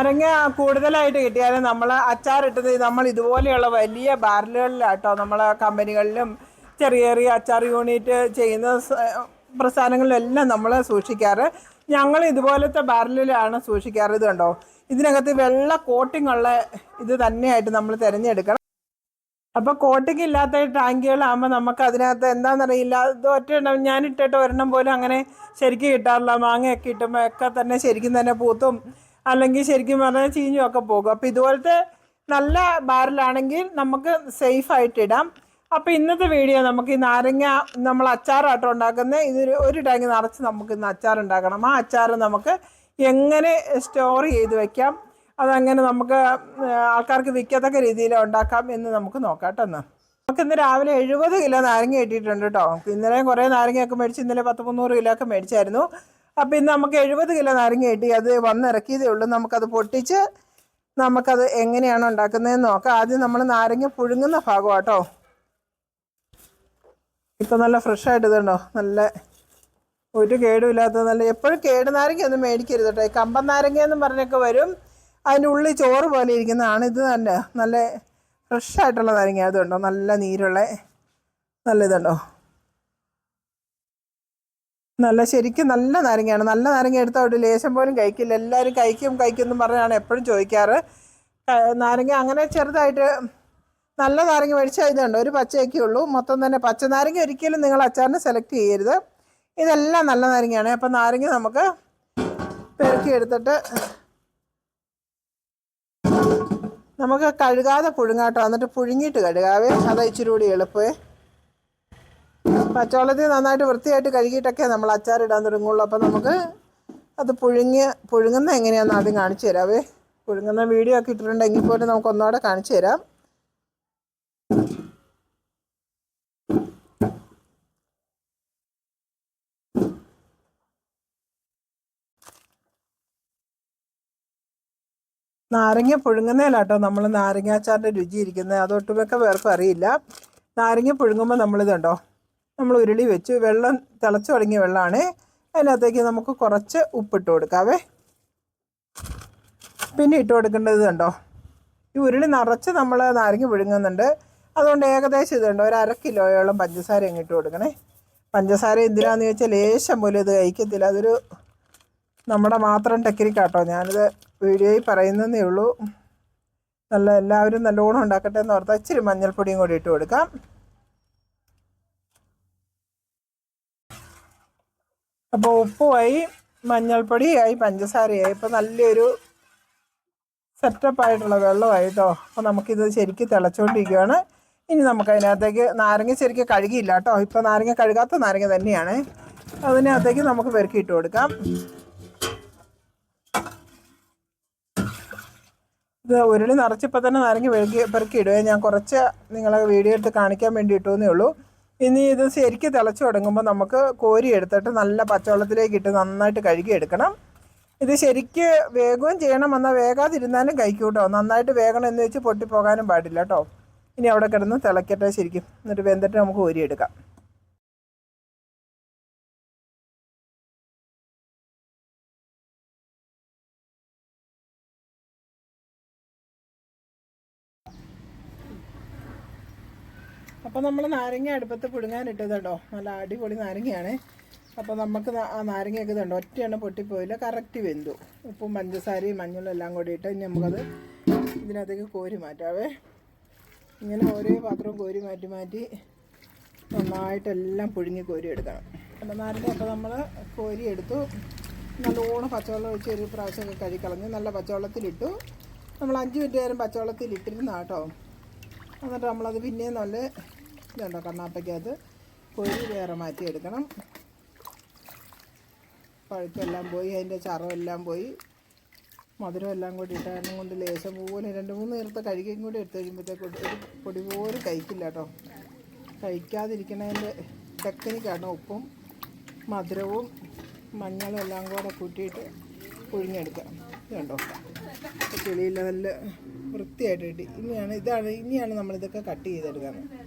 നാരങ്ങ കൂടുതലായിട്ട് കിട്ടിയാലും നമ്മൾ അച്ചാറിട്ടത് നമ്മൾ ഇതുപോലെയുള്ള വലിയ ബാരലുകളിലാട്ടോ നമ്മളെ കമ്പനികളിലും ചെറിയ ചെറിയ അച്ചാർ യൂണിറ്റ് ചെയ്യുന്ന പ്രസ്ഥാനങ്ങളിലെല്ലാം നമ്മൾ സൂക്ഷിക്കാറ്. ഞങ്ങൾ ഇതുപോലത്തെ ബാരലിലാണ് സൂക്ഷിക്കാറ്. ഇത് കണ്ടോ? ഇതിനകത്ത് വെള്ള കോട്ടിംഗ് ഉള്ള ഇത് തന്നെയായിട്ട് നമ്മൾ തിരഞ്ഞെടുക്കണം. അപ്പോൾ കോട്ടിംഗ് ഇല്ലാത്ത ടാങ്കികളാകുമ്പോൾ നമുക്ക് അതിനകത്ത് എന്താണെന്നറിയില്ല ഇത് ഒറ്റ ഞാൻ ഇട്ടിട്ട് ഒരെണ്ണം പോലും അങ്ങനെ ശരിക്കും കിട്ടാറില്ല. മാങ്ങയൊക്കെ ഇട്ടുമ്പോൾ ഒക്കെ തന്നെ ശരിക്കും തന്നെ പൂത്തും. അല്ലെങ്കിൽ ശരിക്കും പറഞ്ഞാൽ ചീഞ്ഞും ഒക്കെ പോകും. അപ്പോൾ ഇതുപോലത്തെ നല്ല ബാരലാണെങ്കിൽ നമുക്ക് സേഫ് ആയിട്ട് ഇടാം. അപ്പോൾ ഇന്നത്തെ വീഡിയോ നമുക്ക് ഈ നാരങ്ങ നമ്മൾ അച്ചാറായിട്ട് ഉണ്ടാക്കുന്നത് ഇതൊരു ഒരു ടാങ്ക് നിറച്ച് നമുക്ക് ഇന്ന് അച്ചാർ ഉണ്ടാക്കണം. ആ അച്ചാർ നമുക്ക് എങ്ങനെ സ്റ്റോർ ചെയ്ത് വെക്കാം അതങ്ങനെ നമുക്ക് ആൾക്കാർക്ക് വിൽക്കത്തക്ക രീതിയിൽ ഉണ്ടാക്കാം എന്ന് നമുക്ക് നോക്കാം കേട്ടോ നമുക്ക് ഇന്ന് രാവിലെ എഴുപത് കിലോ നാരങ്ങ കിട്ടിയിട്ടുണ്ട് കേട്ടോ ഇന്നലെ കുറേ നാരങ്ങയൊക്കെ മേടിച്ച് ഇന്നലെ പത്ത് മുന്നൂറ് കിലോ ഒക്കെ മേടിച്ചായിരുന്നു. അപ്പോൾ ഇന്ന് നമുക്ക് എഴുപത് കിലോ നാരങ്ങ കിട്ടി. അത് വന്നിറക്കിയതേ ഉള്ളൂ. നമുക്കത് പൊട്ടിച്ച് നമുക്കത് എങ്ങനെയാണ് ഉണ്ടാക്കുന്നതെന്ന് നോക്കാം. ആദ്യം നമ്മൾ നാരങ്ങ പുഴുങ്ങുന്ന ഭാഗം കേട്ടോ ഇപ്പം നല്ല ഫ്രഷ് ആയിട്ട് ഇതുണ്ടോ നല്ല ഒരു കേടുമില്ലാത്ത നല്ല എപ്പോഴും കേട് നാരങ്ങ ഒന്നും മേടിക്കരുത് കേട്ടോ. കമ്പൻ നാരങ്ങ എന്ന് പറഞ്ഞൊക്കെ വരും. അതിന്റെ ഉള്ളിൽ ചോറ് പോലെ ഇരിക്കുന്നതാണ്. ഇത് തന്നെ നല്ല ഫ്രഷ് ആയിട്ടുള്ള നാരങ്ങ അതുണ്ടോ നല്ല നീരുള്ള നല്ല ഇതുണ്ടോ? നല്ല ശരിക്കും നല്ല നാരങ്ങയാണ്. നല്ല നാരങ്ങ എടുത്താൽ ഒരു ലേശം പോലും കഴിക്കില്ല. എല്ലാവരും കഴിക്കും കഴിക്കും എന്ന് പറഞ്ഞാണ് എപ്പോഴും ചോദിക്കാറ്. നാരങ്ങ അങ്ങനെ ചെറുതായിട്ട് നല്ല നാരങ്ങ മേടിച്ചാൽ ഇതുണ്ട് ഒരു പച്ചയൊക്കെ ഉള്ളൂ. മൊത്തം തന്നെ പച്ച നാരങ്ങ ഒരിക്കലും നിങ്ങൾ അച്ചാറിന് സെലക്ട് ചെയ്യരുത്. ഇതെല്ലാം നല്ല നാരങ്ങയാണ്. അപ്പം നാരങ്ങ നമുക്ക് പെറുക്കിയെടുത്തിട്ട് നമുക്ക് കഴുകാതെ പുഴുങ്ങാട്ടോ. എന്നിട്ട് പുഴുങ്ങിയിട്ട് കഴുകാവേ. അതാ ഇച്ചിരി കൂടി എളുപ്പമേ. പച്ചവെള്ളത്തിൽ നന്നായിട്ട് വൃത്തിയായിട്ട് കഴുകിയിട്ടൊക്കെ നമ്മൾ അച്ചാറിടാൻ തുടങ്ങുള്ളൂ. അപ്പം നമുക്ക് അത് പുഴുങ്ങിയ പുഴുങ്ങുന്ന എങ്ങനെയാണെന്ന് ആദ്യം കാണിച്ചു തരാവേ പുഴുങ്ങുന്ന വീഡിയോ ഒക്കെ ഇട്ടിട്ടുണ്ടെങ്കിൽ പോലും നമുക്ക് ഒന്നുകൂടെ കാണിച്ചു തരാം. നാരങ്ങ പുഴുങ്ങുന്നതിലാട്ടോ നമ്മൾ നാരങ്ങാച്ചാറിന്റെ രുചി ഇരിക്കുന്നത്. അതൊട്ടുമൊക്കെ പേർക്കും അറിയില്ല. നാരങ്ങ പുഴുങ്ങുമ്പോൾ നമ്മളിതുണ്ടോ? നമ്മൾ ഉരുളി വെച്ച് വെള്ളം തിളച്ചു തുടങ്ങിയ വെള്ളമാണ്. അതിനകത്തേക്ക് നമുക്ക് കുറച്ച് ഉപ്പിട്ട് കൊടുക്കാവേ. പിന്നെ ഇട്ട് കൊടുക്കേണ്ടത് കണ്ടോ? ഈ ഉരുളി നിറച്ച് നമ്മൾ നാരങ്ങ പുഴുങ്ങുന്നുണ്ട്. അതുകൊണ്ട് ഏകദേശം ഇതുണ്ട് ഒരു അര കിലോയോളം പഞ്ചസാര അങ്ങ് ഇട്ട് കൊടുക്കണേ. പഞ്ചസാര എന്തിനാന്ന് ചോദിച്ചാൽ ലേശം പോലും ഇത് കഴിക്കത്തില്ല. അതൊരു നമ്മുടെ മാത്രം ടെക്നിക്കാട്ടോ. ഞാനിത് വീഡിയോയിൽ പറയുന്നതേ ഉള്ളൂ. നല്ല എല്ലാവരും നല്ലോണം ഉണ്ടാക്കട്ടെ എന്ന് ഓർത്താൽ ഇച്ചിരി മഞ്ഞൾപ്പൊടിയും കൂടി ഇട്ട് കൊടുക്കാം. അപ്പോൾ ഉപ്പുമായി മഞ്ഞൾപ്പൊടിയായി പഞ്ചസാരയായി ഇപ്പോൾ നല്ലൊരു സെറ്റപ്പായിട്ടുള്ള വെള്ളമായിട്ടോ അപ്പോൾ നമുക്കിത് ശരിക്കും തിളച്ചുകൊണ്ടിരിക്കുകയാണ് ഇനി നമുക്ക് അതിനകത്തേക്ക് നാരങ്ങ ശരിക്കും കഴുകിയില്ല കേട്ടോ ഇപ്പോൾ നാരങ്ങ കഴുകാത്ത നാരങ്ങ തന്നെയാണ്. അതിനകത്തേക്ക് നമുക്ക് പെറുക്കിയിട്ട് കൊടുക്കാം. ഇത് ഉരുളി നിറച്ചിപ്പോൾ തന്നെ നാരങ്ങ പെറുക്കി പെറുക്കി ഇടുക ഞാൻ കുറച്ച് നിങ്ങളെ വീഡിയോ എടുത്ത് കാണിക്കാൻ വേണ്ടി ഇട്ടുവെന്നേ ഉള്ളൂ. ഇനി ഇത് ശരിക്കും തിളച്ച് തുടങ്ങുമ്പോൾ നമുക്ക് കോരി എടുത്തിട്ട് നല്ല പച്ചവെള്ളത്തിലേക്ക് ഇട്ട് നന്നായിട്ട് കഴുകി എടുക്കണം. ഇത് ശരിക്ക് വേഗവും ചെയ്യണം എന്നാൽ വേഗാതിരുന്നാലും കഴിക്കും കേട്ടോ നന്നായിട്ട് വേഗണം എന്ന് വെച്ച് പൊട്ടിപ്പോകാനും പാടില്ല കേട്ടോ ഇനി അവിടെ കിടന്ന് തിളക്കട്ടെ ശരിക്കും. എന്നിട്ട് വെന്തിട്ട് നമുക്ക് കോരിയെടുക്കാം അപ്പോൾ നമ്മൾ നാരങ്ങ അടുപ്പത്ത് പുഴുങ്ങാനിട്ടതുണ്ടോ നല്ല അടിപൊളി നാരങ്ങയാണ്. അപ്പോൾ നമുക്ക് ആ നാരങ്ങയൊക്കെ ഇതുണ്ട്. ഒറ്റയാണ് പൊട്ടിപ്പോയില്ല. കറക്റ്റ് വെന്തു. ഉപ്പും പഞ്ചസാരയും മഞ്ഞളും എല്ലാം കൂടി ഇട്ട് ഇനി നമുക്കത് ഇതിനകത്തേക്ക് കോരി മാറ്റാവേ. ഇങ്ങനെ ഓരോ പാത്രവും കോരി മാറ്റി മാറ്റി നന്നായിട്ടെല്ലാം പുഴുങ്ങി കോരി എടുക്കണം. അപ്പോൾ നാരങ്ങ അപ്പോൾ നമ്മൾ കോരി എടുത്തു. നല്ലോണം പച്ചവെള്ളം ഒഴിച്ച് ഒരു പ്രാവശ്യമൊക്കെ കഴിക്കളഞ്ഞ് നല്ല പച്ചവെള്ളത്തിലിട്ടു. നമ്മൾ അഞ്ച് മിനിറ്റ് നേരം പച്ചവെള്ളത്തിൽ ഇട്ടിരുന്ന കേട്ടോ എന്നിട്ട് നമ്മളത് പിന്നെയും നല്ല ഇതുണ്ടോ കണ്ണാപ്പയ്ക്കകത്ത് പൊരി വേറെ മാറ്റിയെടുക്കണം. പഴുപ്പെല്ലാം പോയി അതിന്റെ ചറവെല്ലാം പോയി. മധുരം എല്ലാം കൂടി ഇട്ടാനും കൊണ്ട് ലേശം പോലെ രണ്ട് മൂന്ന് നേരത്തെ കഴുകിയും കൂടി എടുത്ത് കഴിയുമ്പോഴത്തേക്ക് പൊടി പോലും കഴിക്കില്ല കേട്ടോ. കഴിക്കാതിരിക്കണതിന്റെ ടെക്നിക്കാണ് ഉപ്പും മധുരവും മഞ്ഞളും എല്ലാം കൂടെ കൂട്ടിയിട്ട് പുഴുങ്ങിയെടുക്കുക ഇതുണ്ടോ? ചെളിയിൽ നല്ല വൃത്തിയായിട്ട് കിട്ടി. ഇനിയാണ് ഇതാണ് ഇനിയാണ് നമ്മളിതൊക്കെ കട്ട് ചെയ്തെടുക്കുന്നത്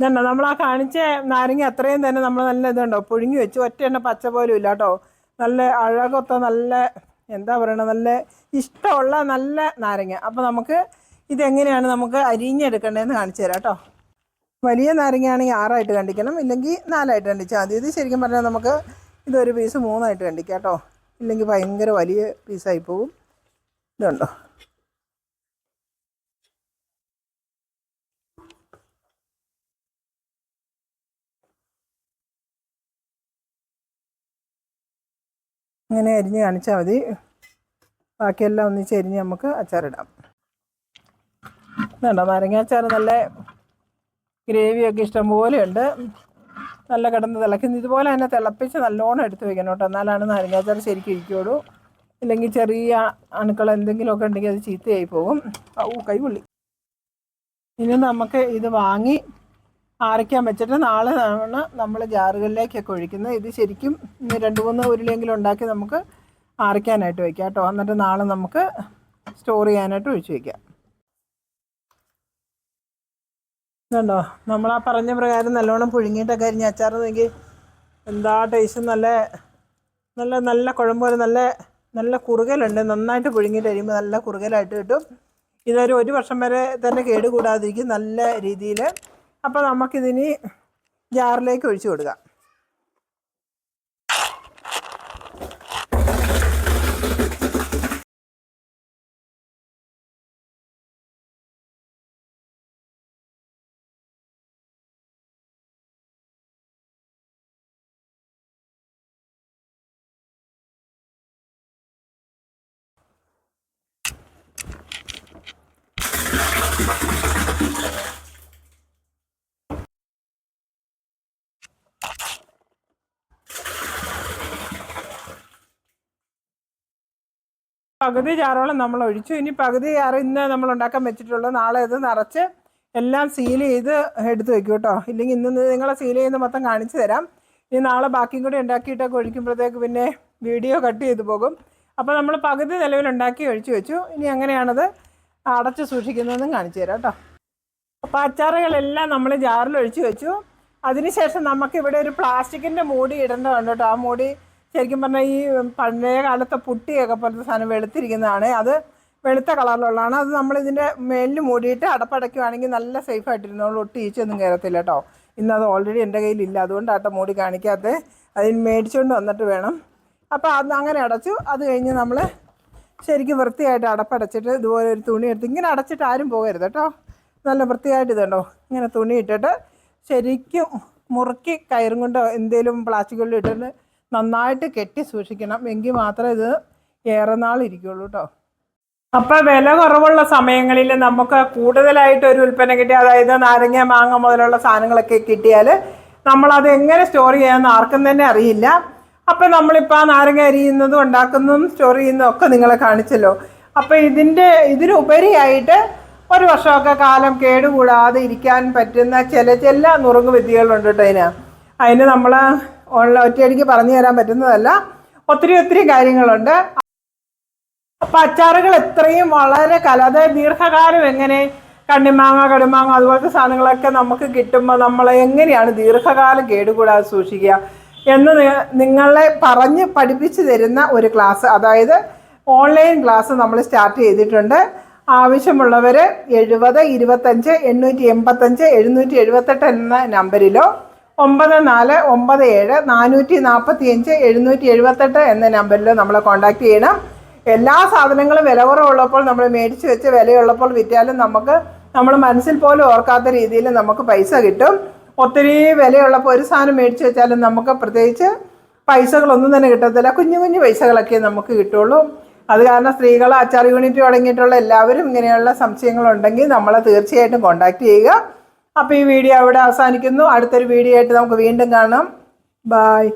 ഇതുണ്ടോ? നമ്മൾ ആ കാണിച്ച നാരങ്ങ അത്രയും തന്നെ നമ്മൾ നല്ല ഇതുണ്ടോ? പുഴുങ്ങി വെച്ചു ഒറ്റ എണ്ണ പച്ച പോലും ഇല്ല കേട്ടോ. നല്ല അഴകൊത്ത നല്ല എന്താ പറയണത് നല്ല ഇഷ്ടമുള്ള നല്ല നാരങ്ങ. അപ്പോൾ നമുക്ക് ഇതെങ്ങനെയാണ് നമുക്ക് അരിഞ്ഞെടുക്കേണ്ടതെന്ന് കാണിച്ചു തരാം കേട്ടോ. വലിയ നാരങ്ങയാണെങ്കിൽ ആറായിട്ട് കണ്ടിക്കണം ഇല്ലെങ്കിൽ നാലായിട്ട് കണ്ടിച്ചാൽ മതി. ഇത് ശരിക്കും പറഞ്ഞാൽ നമുക്ക് ഇതൊരു പീസ് മൂന്നായിട്ട് കണ്ടിക്കാം കേട്ടോ. ഇല്ലെങ്കിൽ ഭയങ്കര വലിയ പീസായി പോകും ഇതുണ്ടോ? ഇങ്ങനെ അരിഞ്ഞ് കാണിച്ചാൽ മതി. ബാക്കിയെല്ലാം ഒന്നിച്ച് അരിഞ്ഞ് നമുക്ക് അച്ചാറിടാം. വേണ്ട നാരങ്ങ അച്ചാർ നല്ല ഗ്രേവിയൊക്കെ ഇഷ്ടം പോലെയുണ്ട് നല്ല കിടന്ന് തിളയ്ക്കുന്നു. ഇതുപോലെ തന്നെ തിളപ്പിച്ച് നല്ലോണം എടുത്ത് വെക്കണം കേട്ടോ. എന്നാലാണ് നാരങ്ങാച്ചാർ ശരിക്കും ഇരിക്കുള്ളൂ. ഇല്ലെങ്കിൽ ചെറിയ അണുക്കൾ എന്തെങ്കിലുമൊക്കെ ഉണ്ടെങ്കിൽ അത് ചീത്തയായി പോകും. ഔ കൈപുള്ളി ഇനി നമുക്ക് ഇത് വാങ്ങി അരയ്ക്കാൻ വെച്ചിട്ട് നാളെ തവണ നമ്മൾ ജാറുകളിലേക്കൊക്കെ ഒഴിക്കുന്നത്. ഇത് ശരിക്കും രണ്ട് മൂന്ന് ഉരുളിയെങ്കിലും ഉണ്ടാക്കി നമുക്ക് അരയ്ക്കാനായിട്ട് വയ്ക്കാം കേട്ടോ. എന്നിട്ട് നാളെ നമുക്ക് സ്റ്റോർ ചെയ്യാനായിട്ട് ഒഴിച്ചു വയ്ക്കാം ഇതുണ്ടോ? നമ്മൾ ആ പറഞ്ഞ പ്രകാരം നല്ലോണം പുഴുങ്ങിയിട്ടൊക്കെ അരിഞ്ഞ് അച്ചാർ നോക്കി എന്താ ടേസ്റ്റ് നല്ല നല്ല നല്ല കുഴമ്പ് പോലെ നല്ല നല്ല കുറുകലുണ്ട്. നന്നായിട്ട് പുഴുങ്ങിയിട്ട് കഴിയുമ്പോൾ നല്ല കുറുകലായിട്ട് കിട്ടും. ഇതൊരു ഒരു വർഷം വരെ തന്നെ കേടുകൂടാതിരിക്കും. നല്ല രീതിയിൽ അപ്പോൾ നമുക്കിതിനി ജാറിലേക്ക് ഒഴിച്ചു കൊടുക്കാം. പകുതി ചാറോളം നമ്മൾ ഒഴിച്ചു. ഇനി പകുതി ചാറ് ഇന്ന് നമ്മൾ ഉണ്ടാക്കാൻ വെച്ചിട്ടുള്ളൂ നാളെ ഇത് നിറച്ച് എല്ലാം സീൽ ചെയ്ത് എടുത്ത് വെക്കും കേട്ടോ. ഇല്ലെങ്കിൽ ഇന്ന് നിങ്ങളെ സീൽ ചെയ്യുന്ന മൊത്തം കാണിച്ചു തരാം. ഇനി നാളെ ബാക്കിയും കൂടി ഉണ്ടാക്കിയിട്ടൊക്കെ ഒഴിക്കുമ്പോഴത്തേക്ക് പിന്നെ വീഡിയോ കട്ട് ചെയ്ത് പോകും. അപ്പോൾ നമ്മൾ പകുതി നിലവിൽ ഉണ്ടാക്കി ഒഴിച്ചു വെച്ചു. ഇനി എങ്ങനെയാണത് അടച്ച് സൂക്ഷിക്കുന്നതെന്നും കാണിച്ചു തരാം കേട്ടോ. അപ്പോൾ അച്ചാറുകളെല്ലാം നമ്മൾ ജാറിൽ ഒഴിച്ചു വെച്ചു. അതിനുശേഷം നമുക്കിവിടെ ഒരു പ്ലാസ്റ്റിക്കിന്റെ മൂടി ഇടേണ്ടതുണ്ട് കേട്ടോ. ആ മൂടി ശരിക്കും പറഞ്ഞാൽ ഈ പഴയ കാലത്തെ പുട്ടിയൊക്കെ പോലത്തെ സാധനം വെളുത്തിരിക്കുന്നതാണ്. അത് വെളുത്ത കളറിലുള്ളതാണ്. അത് നമ്മൾ ഇതിന്റെ മേലിൽ മൂടിയിട്ട് അടപ്പടയ്ക്കുവാണെങ്കിൽ നല്ല സേഫ് ആയിട്ടിരുന്നോളൂ ഒട്ടി ഈച്ചൊന്നും കയറത്തില്ല കേട്ടോ. ഇന്ന് അത് ഓൾറെഡി എന്റെ കയ്യിലില്ല. അതുകൊണ്ടാട്ടോ മൂടി കാണിക്കാത്തത് അതിന് മേടിച്ചുകൊണ്ട് വന്നിട്ട് വേണം. അപ്പോൾ അത് അങ്ങനെ അടച്ചു. അത് കഴിഞ്ഞ് നമ്മൾ ശരിക്കും വൃത്തിയായിട്ട് അടപ്പടച്ചിട്ട് ഇതുപോലെ ഒരു തുണി എടുത്ത് ഇങ്ങനെ അടച്ചിട്ട് ആരും പോകരുത് കേട്ടോ. നല്ല വൃത്തിയായിട്ട് ഇതുണ്ടോ? ഇങ്ങനെ തുണി ഇട്ടിട്ട് ശരിക്കും മുറുക്കി കയറും കൊണ്ടോ എന്തെങ്കിലും പ്ലാസ്റ്റിക്കുകളിൽ ഇട്ടിട്ട് നന്നായിട്ട് കെട്ടി സൂക്ഷിക്കണം. എങ്കിൽ മാത്രമേ ഇത് ഏറെ നാൾ ഇരിക്കുള്ളൂ കേട്ടോ അപ്പോൾ വില കുറവുള്ള സമയങ്ങളിൽ നമുക്ക് കൂടുതലായിട്ട് ഒരു ഉൽപ്പന്നം കിട്ടി അതായത് നാരങ്ങ മാങ്ങ മുതലുള്ള സാധനങ്ങളൊക്കെ കിട്ടിയാൽ അത് എങ്ങനെ സ്റ്റോർ ചെയ്യാമെന്ന് ആർക്കും തന്നെ അറിയില്ല. അപ്പം നമ്മളിപ്പോൾ ആ നാരങ്ങ അരിയുന്നതും ഉണ്ടാക്കുന്നതും സ്റ്റോർ ചെയ്യുന്നതും ഒക്കെ നിങ്ങളെ കാണിച്ചല്ലോ. അപ്പോൾ ഇതിന്റെ ഇതിനുപരിയായിട്ട് ഒരു വർഷമൊക്കെ കാലം കേടുകൂടാതെ ഇരിക്കാൻ പറ്റുന്ന ചില ചില നുറുങ്ങ് വിദ്യകളുണ്ട് കേട്ടോ അതിന് അതിന് നമ്മൾ ഓൺലൈൻ ഒറ്റയടിക്ക് പറഞ്ഞു തരാൻ പറ്റുന്നതല്ല. ഒത്തിരി ഒത്തിരി കാര്യങ്ങളുണ്ട്. അപ്പൊ അച്ചാറുകൾ എത്രയും വളരെ കല അതായത് ദീർഘകാലം എങ്ങനെ കണ്ണിമാങ്ങ കടുമാങ്ങ അതുപോലത്തെ സാധനങ്ങളൊക്കെ നമുക്ക് കിട്ടുമ്പോൾ നമ്മൾ എങ്ങനെയാണ് ദീർഘകാലം കേടുകൂടാതെ സൂക്ഷിക്കുക എന്ന് നിങ്ങളെ പറഞ്ഞ് പഠിപ്പിച്ചു തരുന്ന ഒരു ക്ലാസ്. അതായത് ഓൺലൈൻ ക്ലാസ് നമ്മൾ സ്റ്റാർട്ട് ചെയ്തിട്ടുണ്ട്. ആവശ്യമുള്ളവർ എഴുപത് ഇരുപത്തഞ്ച് എണ്ണൂറ്റി എൺപത്തഞ്ച് എഴുന്നൂറ്റി എഴുപത്തെട്ട് എന്ന നമ്പറിലോ ഒമ്പത് നാല് ഒമ്പത് ഏഴ് നാനൂറ്റി നാൽപ്പത്തി അഞ്ച് എഴുന്നൂറ്റി എഴുപത്തെട്ട് എന്ന നമ്പറിൽ നമ്മളെ കോൺടാക്ട് ചെയ്യണം. എല്ലാ സാധനങ്ങളും വില കുറവുള്ളപ്പോൾ നമ്മൾ മേടിച്ച് വെച്ച് വിലയുള്ളപ്പോൾ വിറ്റാലും നമുക്ക് നമ്മൾ മനസ്സിൽ പോലും ഓർക്കാത്ത രീതിയിൽ നമുക്ക് പൈസ കിട്ടും. ഒത്തിരി വിലയുള്ളപ്പോൾ ഒരു സാധനം മേടിച്ച് വെച്ചാലും നമുക്ക് പ്രത്യേകിച്ച് പൈസകളൊന്നും തന്നെ കിട്ടത്തില്ല. കുഞ്ഞു കുഞ്ഞു പൈസകളൊക്കെ നമുക്ക് കിട്ടുള്ളൂ. അത് കാരണം സ്ത്രീകൾ അച്ചാർ യൂണിറ്റ് തുടങ്ങിയിട്ടുള്ള എല്ലാവരും ഇങ്ങനെയുള്ള സംശയങ്ങളുണ്ടെങ്കിൽ നമ്മളെ തീർച്ചയായിട്ടും കോൺടാക്ട് ചെയ്യുക. അപ്പോൾ ഈ വീഡിയോ അവിടെ അവസാനിക്കുന്നു. അടുത്തൊരു വീഡിയോ ആയിട്ട് നമുക്ക് വീണ്ടും കാണാം. ബായ്